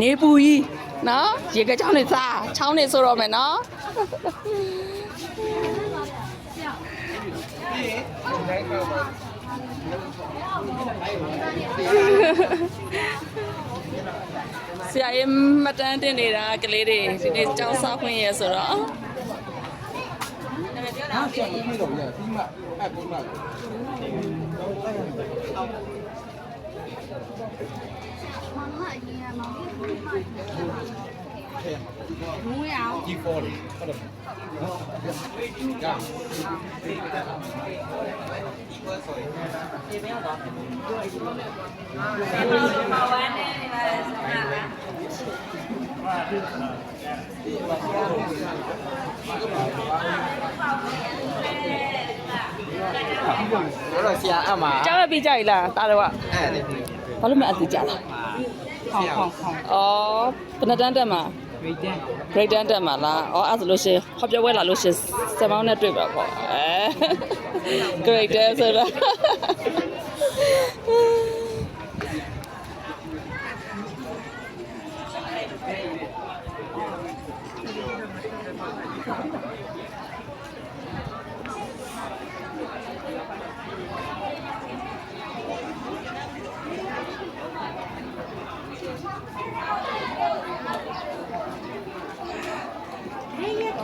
နေပူကြီးနော်ရေကချောင်းနေစားချောင်းနေဆိုတော့မယ်နော် ဆရာကြီးမတန်းတင်နေတာကလေးတွေဒီနေ့ကျောင်းစားခွင့်ရဆိုတော့ဟာဆရာမပြေတော့ဘူးပြီးမှအဲ့ပြီးမှမူးရ အောင် G4 လေဟုတ်တယ်နော်ကြာတို့တော့ဆရာအမှာကျောင်းရပြီးကြရလားတာတော့ကအဲ့လေဘာလို့မအတူကြလားဟောင်းဟောင်းဟောင်းဩဘယ်နှစ်တန်းတက်မှာ ဝိတန် grade တန်းတက်မှာလားဩအဲ့ဆိုလို့ရှိရင်ဟောပြောပွဲလာလို့ရှိရင်စမောင်းနဲ့တွေ့ပါပေါ့အဲ grade တန်းဆိုတော့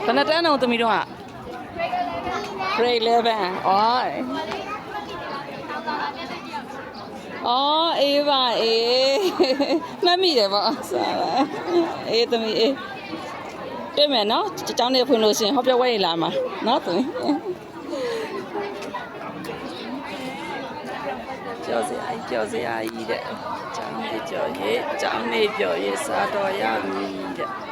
ဘယ်နှစ်တန်းတော့သမီးတို့က grade 11အော်အော်အေးပါအေးမှတ်မိတယ်ပေါ့စားပါအေးသမီးအေးတွေ့မယ်နော်ကျောင်းနေဖွင့်လို့ရှရင်ဟောပြောဝဲရလာမှာနော်သမီးကြော်စရာကြီးကြော်စရာကြီးတဲ့ကျောင်းနေကြော်ရေးကျောင်းနေကြော်ရေးစားတော်ရမည်တဲ့